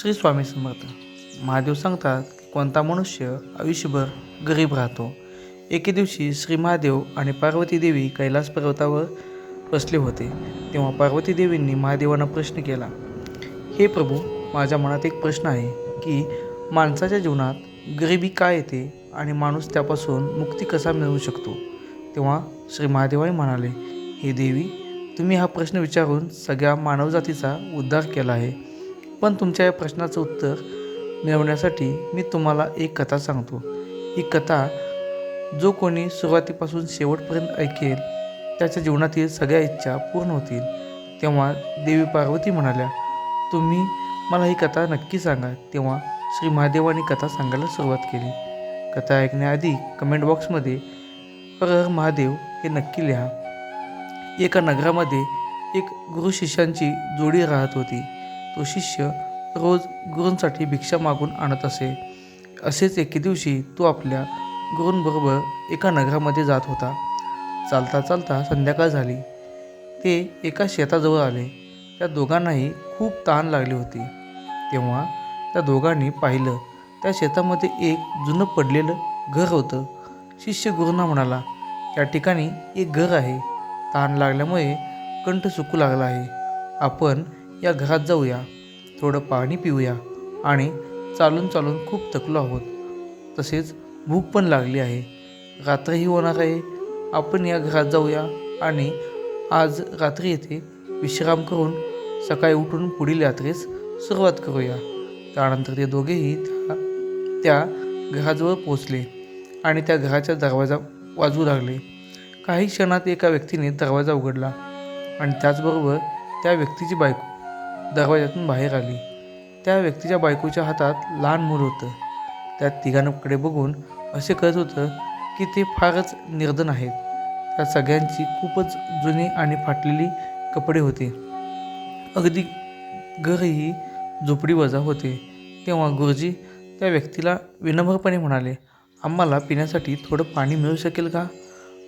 श्री स्वामी समर्थ. महादेव सांगतात की कोणता मनुष्य आयुष्यभर गरीब राहतो. एके दिवशी श्री महादेव आणि पार्वती देवी कैलास पर्वतावर बसले होते. तेव्हा पार्वती देवींनी महादेवांना प्रश्न केला हे प्रभू माझ्या मनात एक प्रश्न आहे की माणसाच्या जीवनात गरिबी का येते आणि माणूस त्यापासून मुक्ती कसा मिळवू शकतो? तेव्हा श्री महादेवाही म्हणाले हे देवी तुम्ही हा प्रश्न विचारून सगळ्या मानवजातीचा उद्धार केला आहे. पण तुमच्या या प्रश्नाचं उत्तर मिळवण्यासाठी मी तुम्हाला एक कथा सांगतो. ही कथा जो कोणी सुरुवातीपासून शेवटपर्यंत ऐकेल त्याच्या जीवनातील सगळ्या इच्छा पूर्ण होतील. तेव्हा देवी पार्वती म्हणाल्या तुम्ही मला ही कथा नक्की सांगा. तेव्हा श्री महादेवानी कथा सांगायला सुरुवात केली. कथा ऐकण्याआधी कमेंट बॉक्समध्ये हर हर महादेव हे नक्की लिहा. एका नगरामध्ये एक गुरु शिष्यांची जोडी राहत होती. तो शिष्य रोज गुरूंसाठी भिक्षा मागून आणत असे. असेच एके दिवशी तो आपल्या गुरूंबरोबर एका नगरामध्ये जात होता. चालता चालता संध्याकाळ झाली. ते एका शेताजवळ आले. त्या दोघांनाही खूप ताण लागली होती. तेव्हा त्या दोघांनी पाहिलं त्या शेतामध्ये एक जुनं पडलेलं घर होतं. शिष्य गुरूंना म्हणाला या ठिकाणी एक घर आहे. तहान लागल्यामुळे कंठ सुकू लागला आहे. आपण या घरात जाऊया थोडं पाणी पिऊया आणि चालून चालून खूप थकलो आहोत. तसेच भूक पण लागली आहे. रात्रही होणार आहे. आपण या घरात जाऊया आणि आज रात्री येथे विश्राम करून सकाळी उठून पुढील यात्रेस सुरुवात करूया. त्यानंतर ते दोघेही त्या त्या घराजवळ पोचले आणि त्या घराचा दरवाजा वाजवू लागले. काही क्षणात एका व्यक्तीने दरवाजा उघडला आणि त्याचबरोबर त्या व्यक्तीची बायको दरवाजातून बाहेर आली. त्या व्यक्तीच्या बायकोच्या हातात लहान मूल होतं. त्या तिघांकडे बघून असे कळत होतं की ते फारच निर्धन आहेत. त्या सगळ्यांची खूपच जुनी आणि फाटलेली कपडे होते. अगदी घरही झोपडी वजा होते. तेव्हा गुरुजी त्या व्यक्तीला विनम्रपणे म्हणाले आम्हाला पिण्यासाठी थोडं पाणी मिळू शकेल का?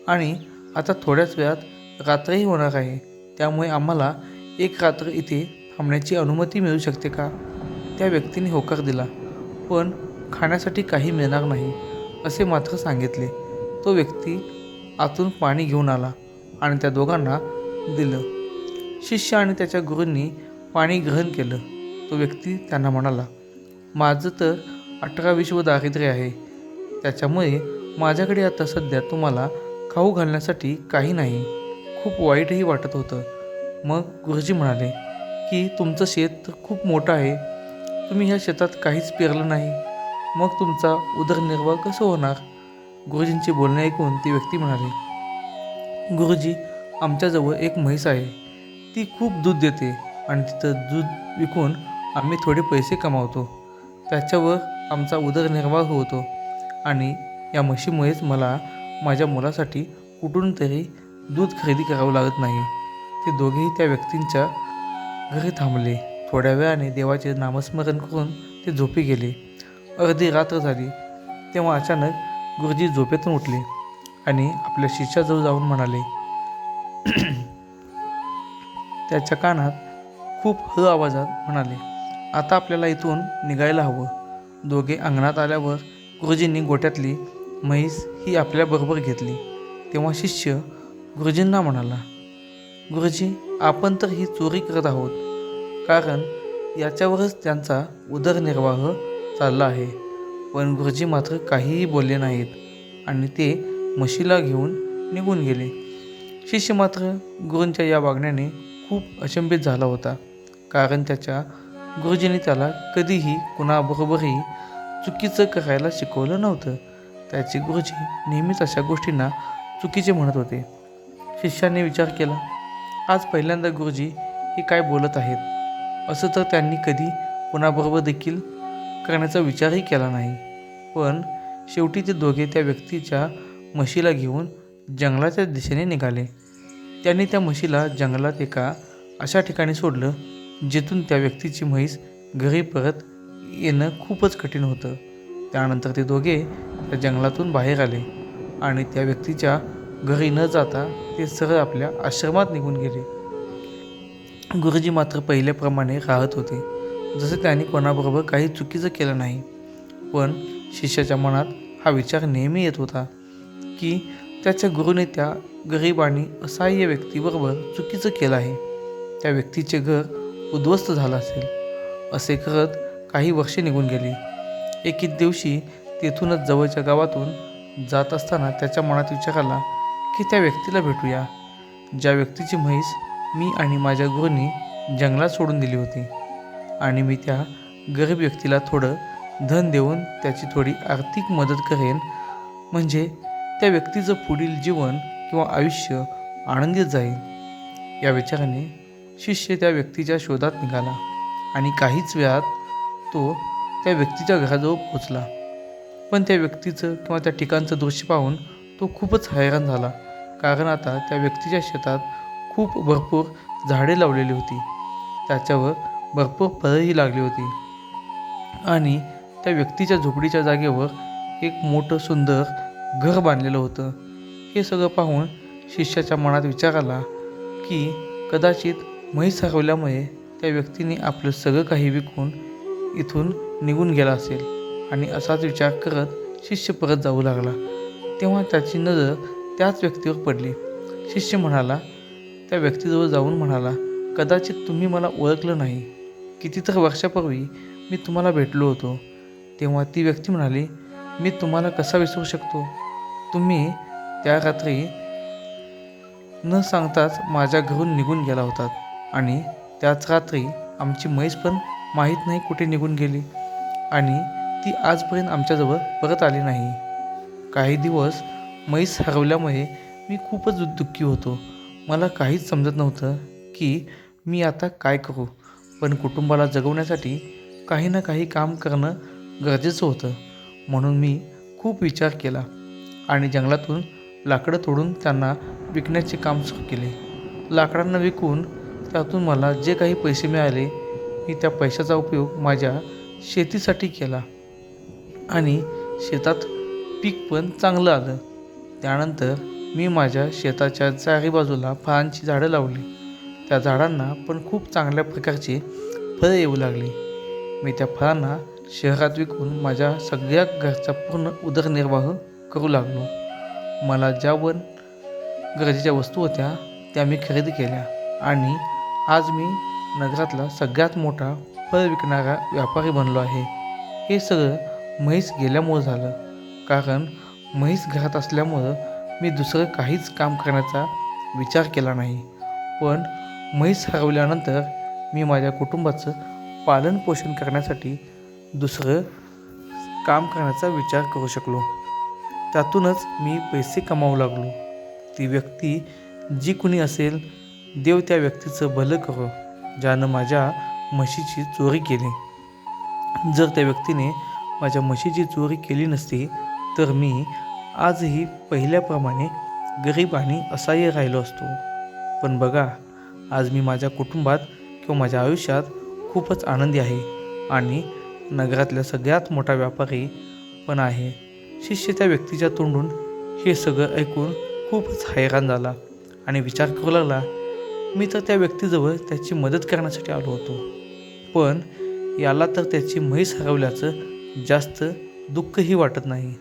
आणि आता थोड्याच वेळात रात्रही होणार आहे. त्यामुळे आम्हाला एक रात्र इथे थांबण्याची अनुमती मिळू शकते का? त्या व्यक्तीने होकार दिला. पण खाण्यासाठी काही मिळणार नाही असे मात्र सांगितले. तो व्यक्ती आतून पाणी घेऊन आला आणि त्या दोघांना दिलं. शिष्य आणि त्याच्या गुरूंनी पाणी ग्रहण केलं. तो व्यक्ती त्यांना म्हणाला माझं तर अठरा विश्व दारिद्र्य आहे. त्याच्यामुळे माझ्याकडे आता सध्या तुम्हाला खाऊ घालण्यासाठी काही नाही. खूप वाईटही वाटत होतं. मग गुरुजी म्हणाले की तुमचं शेत खूप मोठं आहे. तुम्ही ह्या शेतात काहीच पेरलं नाही. मग तुमचा उदरनिर्वाह कसं होणार? गुरुजींचे बोलणे ऐकून ती व्यक्ती म्हणाली गुरुजी आमच्याजवळ एक म्हैस आहे. ती खूप दूध देते आणि तिथं दूध विकून आम्ही थोडे पैसे कमावतो. त्याच्यावर आमचा उदरनिर्वाह होतो आणि या म्हशीमुळेच मला माझ्या मुलासाठी कुठून तरी दूध खरेदी करावं लागत नाही. ते दोघेही त्या व्यक्तींच्या घरी थांबले. थोड्या वेळाने देवाचे नामस्मरण करून ते झोपी गेले. अर्धी रात्र झाली. तेव्हा अचानक गुरुजी झोपेतून उठले आणि आपल्या शिष्याजवळ जाऊन म्हणाले त्याच्या कानात खूप ह आवाजात म्हणाले आता आपल्याला इथून निघायला हवं. दोघे अंगणात आल्यावर गुरुजींनी गोट्यातली म्हैस ही आपल्याबरोबर घेतली. तेव्हा शिष्य गुरुजींना म्हणाला गुरुजी आपण तर ही चोरी करत आहोत. कारण याच्यावरच त्यांचा उदरनिर्वाह चालला आहे. पण गुरुजी मात्र काहीही बोलले नाहीत आणि ते म्हशीला घेऊन निघून गेले. शिष्य मात्र गुरूंच्या या वागण्याने खूप अचंबित झाला होता. कारण त्याच्या गुरुजींनी त्याला कधीही कुणाबरोबरही चुकीचं करायला शिकवलं नव्हतं. त्याचे गुरुजी नेहमीच अशा गोष्टींना चुकीचे म्हणत होते. शिष्याने विचार केला आज पहिल्यांदा गुरुजी हे काय बोलत आहेत? असं तर त्यांनी कधी कोणाबरोबर देखील करण्याचा विचारही केला नाही. पण शेवटी ते दोघे त्या व्यक्तीच्या म्हशीला घेऊन जंगलाच्या दिशेने निघाले. त्यांनी त्या म्हशीला जंगलात एका अशा ठिकाणी सोडलं जिथून त्या व्यक्तीची म्हैस घरी परत येणं खूपच कठीण होतं. त्यानंतर ते दोघे त्या जंगलातून बाहेर आले आणि त्या व्यक्तीच्या घरी न जाता ते सरळ आपल्या आश्रमात निघून गेले. गुरुजी मात्र पहिल्याप्रमाणे राहत होते. जसं त्याने कोणाबरोबर काही चुकीचं केलं नाही. पण शिष्याच्या मनात हा विचार नेहमी येत होता की त्याच्या गुरुने त्या गरीब आणि असहाय्य व्यक्तीबरोबर चुकीचं केलं आहे. त्या व्यक्तीचे घर उद्ध्वस्त झालं असेल असे करत काही वर्षे निघून गेली. एके दिवशी तेथूनच जवळच्या गावातून जात असताना त्याच्या मनात विचार आला की त्या व्यक्तीला भेटूया ज्या व्यक्तीची म्हैस मी आणि माझ्या गुरुनी जंगलात सोडून दिली होती. आणि मी त्या गरीब व्यक्तीला थोडं धन देऊन त्याची थोडी आर्थिक मदत करेन. म्हणजे त्या व्यक्तीचं पुढील जीवन किंवा आयुष्य आनंदीत जाईल. या विचाराने शिष्य त्या व्यक्तीच्या शोधात निघाला आणि काहीच वेळात तो त्या व्यक्तीच्या घराजवळ पोचला पण त्या व्यक्तीचं किंवा त्या ठिकाणचं दृश्य पाहून तो खूपच हैराण झाला. कारण आता त्या व्यक्तीच्या शेतात खूप भरपूर झाडे लावलेली होती. त्याच्यावर भरपूर फळंही लागली होती. आणि त्या व्यक्तीच्या झोपडीच्या जागेवर एक मोठं सुंदर घर बांधलेलं होतं. हे सगळं पाहून शिष्याच्या मनात विचार आला की कदाचित म्हैस हरवल्यामुळे त्या व्यक्तीने आपलं सगळं काही विकून इथून निघून गेला असेल. आणि असाच विचार करत शिष्य परत जाऊ लागला. तेव्हा त्याची नजर त्याच व्यक्तीवर पडली. शिष्य म्हणाला त्या व्यक्तीजवळ जाऊन म्हणाला कदाचित तुम्ही मला ओळखलं नाही. कितीतर वर्षापूर्वी मी तुम्हाला भेटलो होतो. तेव्हा ती व्यक्ती म्हणाली मी तुम्हाला कसा विसरू शकतो? तुम्ही त्या रात्री न सांगताच माझ्या घरून निघून गेला होतात आणि त्याच रात्री आमची म्हैस पण माहीत नाही कुठे निघून गेली आणि ती आजपर्यंत आमच्याजवळ परत आली नाही. काही दिवस म्हैस हरवल्यामुळे मी खूपच दुःखी होतो. मला काहीच समजत नव्हतं की मी आता काय करू. पण कुटुंबाला जगवण्यासाठी काही ना काही काम करणं गरजेचं होतं. म्हणून मी खूप विचार केला आणि जंगलातून लाकडं तोडून त्यांना विकण्याचे काम सुरू केले. लाकडांना विकून त्यातून मला जे काही पैसे मिळाले मी त्या पैशाचा उपयोग माझ्या शेतीसाठी केला. आणि शेतात पीक पण चांगलं आलं. त्यानंतर मी माझ्या शेताच्या चारी बाजूला फळांची झाडं लावली. त्या झाडांना पण खूप चांगल्या प्रकारचे फळं येऊ लागली. मी त्या फळांना शहरात विकून माझ्या सगळ्या घरचा पूर्ण उदरनिर्वाह करू लागलो. मला ज्या पण गरजेच्या वस्तू होत्या त्या मी खरेदी केल्या आणि आज मी नगरातला सगळ्यात मोठा फळ विकणारा व्यापारी बनलो आहे. हे सगळं म्हैस गेल्यामुळं झालं. कारण म्हैस घरात असल्यामुळं मी दुसरं काहीच काम करण्याचा विचार केला नाही. पण म्हैस हरवल्यानंतर मी माझ्या कुटुंबाचं पालनपोषण करण्यासाठी दुसरं काम करण्याचा विचार करू शकलो. त्यातूनच मी पैसे कमावू लागलो. ती व्यक्ती जी कुणी असेल देव त्या व्यक्तीचं भलं करो ज्यानं माझ्या म्हशीची चोरी केली. जर त्या व्यक्तीने माझ्या म्हशीची चोरी केली नसती तर मी आजही पहिल्याप्रमाणे गरीब आणि असहाय्य राहिलो असतो. पण बघा आज मी माझ्या कुटुंबात किंवा माझ्या आयुष्यात खूपच आनंदी आहे आणि नगरातल्या सगळ्यात मोठा व्यापारी पण आहे. शिष्य त्या व्यक्तीच्या तोंडून हे सगळं ऐकून खूपच हैराण झाला आणि विचार करू लागला मी तर त्या व्यक्तीजवळ त्याची मदत करण्यासाठी आलो होतो. पण याला तर त्याची म्हैस हरवल्याचं जास्त दुःखही वाटत नाही.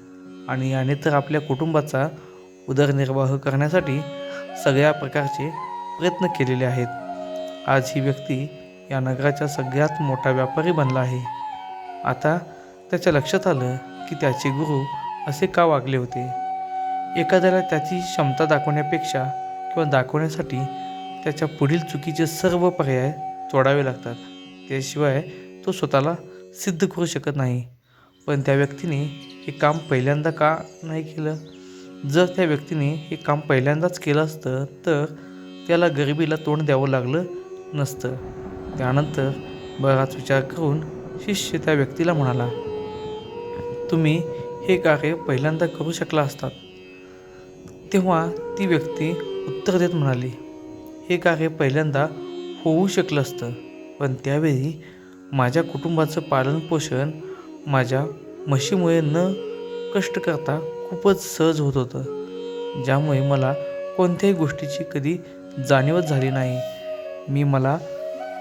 आणि याने तर आपल्या कुटुंबाचा उदरनिर्वाह करण्यासाठी सगळ्या प्रकारचे प्रयत्न केलेले आहेत. आज ही व्यक्ती या नगराचा सगळ्यात मोठा व्यापारी बनला आहे. आता त्याच्या लक्षात आलं की त्याचे गुरु असे का वागले होते? एखाद्याला त्याची क्षमता दाखवण्यापेक्षा किंवा दाखवण्यासाठी त्याच्या पुढील चुकीचे सर्व पर्याय तोडावे लागतात. त्याशिवाय तो स्वतःला सिद्ध करू शकत नाही. पण त्या व्यक्तीने हे काम पहिल्यांदा का नाही केलं? जर त्या व्यक्तीने हे काम पहिल्यांदाच केलं असतं तर त्याला गरिबीला तोंड द्यावं लागलं नसतं. त्यानंतर बराच विचार करून शिष्य त्या व्यक्तीला म्हणाला तुम्ही हे कार्य पहिल्यांदा करू शकला असतात. तेव्हा ती व्यक्ती उत्तर देत म्हणाली हे कार्य पहिल्यांदा होऊ शकलं असतं पण त्यावेळी माझ्या कुटुंबाचं पालनपोषण माझ्या म्हशीमुळे न कष्ट करता खूपच सहज होत होतं. ज्यामुळे मला कोणत्याही गोष्टीची कधी जाणीवच झाली नाही. मी मला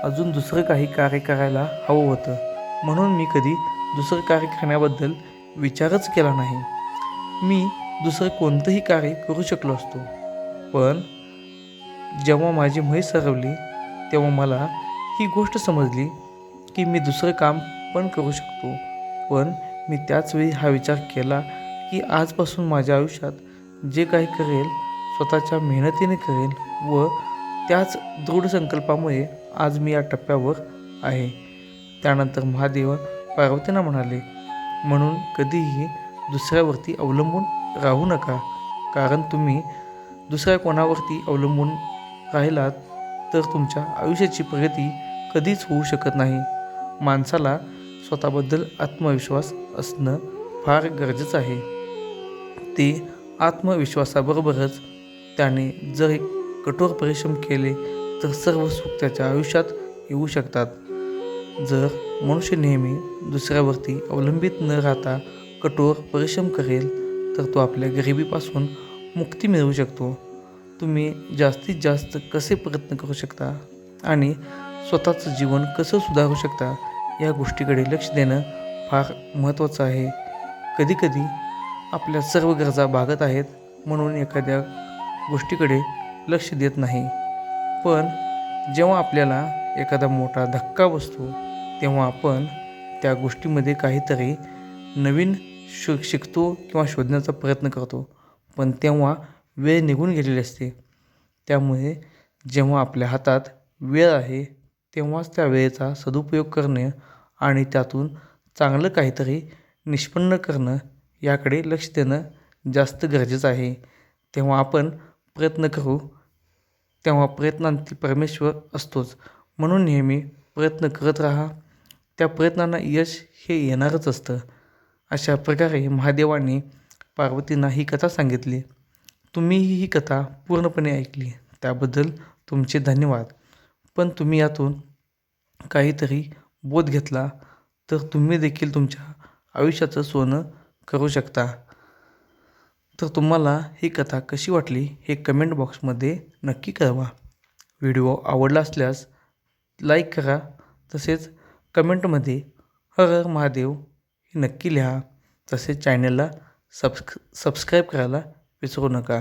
अजून दुसरं काही कार्य करायला हवं होतं. म्हणून मी कधी दुसरं कार्य करण्याबद्दल विचारच केला नाही. मी दुसरं कोणतंही कार्य करू शकलो असतो. पण जेव्हा माझी म्हैस सरवली तेव्हा मला ही गोष्ट समजली की मी दुसरं काम पण करू शकतो. पण मी त्याच वेळी हा विचार केला की आजपासून माझ्या आयुष्यात जे काही करेल स्वतःच्या मेहनतीने करेल व त्याच दृढ संकल्पामुळे आज मी या टप्प्यावर आहे. त्यानंतर महादेव पार्वतींना म्हणाले म्हणून कधीही दुसऱ्यावरती अवलंबून राहू नका. कारण तुम्ही दुसऱ्या कोणावरती अवलंबून राहिलात तर तुमच्या आयुष्याची प्रगती कधीच होऊ शकत नाही. माणसाला स्वतःबद्दल आत्मविश्वास असणं फार गरजेचं आहे. ते आत्मविश्वासाबरोबरच त्याने जर एक कठोर परिश्रम केले तर सर्व सुख त्याच्या आयुष्यात येऊ शकतात. जर मनुष्य नेहमी दुसऱ्यावरती अवलंबित न राहता कठोर परिश्रम करेल तर तो आपल्या गरिबीपासून मुक्ती मिळवू शकतो. तुम्ही जास्तीत जास्त कसे प्रयत्न करू शकता? आणि स्वतःचं जीवन कसं सुधारू शकता? या गोष्टीकडे लक्ष देणं फार महत्त्वाचं आहे. कधीकधी आपल्या सर्व गरजा भागत आहेत म्हणून एखाद्या गोष्टीकडे लक्ष देत नाही. पण जेव्हा आपल्याला एखादा मोठा धक्का बसतो तेव्हा आपण त्या गोष्टीमध्ये काहीतरी नवीन शो शिकतो किंवा शोधण्याचा प्रयत्न करतो. पण तेव्हा वेळ निघून गेलेली असते. त्यामुळे जेव्हा आपल्या हातात वेळ आहे तेव्हाच त्या वेळेचा सदुपयोग करणे आणि त्यातून चांगलं काहीतरी निष्पन्न करणं याकडे लक्ष देणं जास्त गरजेचं आहे. तेव्हा आपण प्रयत्न करू. तेव्हा प्रयत्नांती परमेश्वर असतोच. म्हणून नेहमी प्रयत्न करत राहा. त्या प्रयत्नांना यश हे येणारच असतं. अशा प्रकारे महादेवाने पार्वतींना ही कथा सांगितली. तुम्हीही ही कथा पूर्णपणे ऐकली. त्याबद्दल तुमचे धन्यवाद. पण तुम्ही यातून काहीतरी बोध घेतला तर तुम्ही देखील तुमच्या आयुष्याचं सोनं करू शकता. तर तुम्हाला ही कथा कशी वाटली हे कमेंट बॉक्समध्ये नक्की कळवा. व्हिडिओ आवडला असल्यास लाईक करा तसेच कमेंटमध्ये हर हर महादेव हे नक्की लिहा. तसेच चॅनलला सबस्क सबस्क्राईब करायला विसरू नका.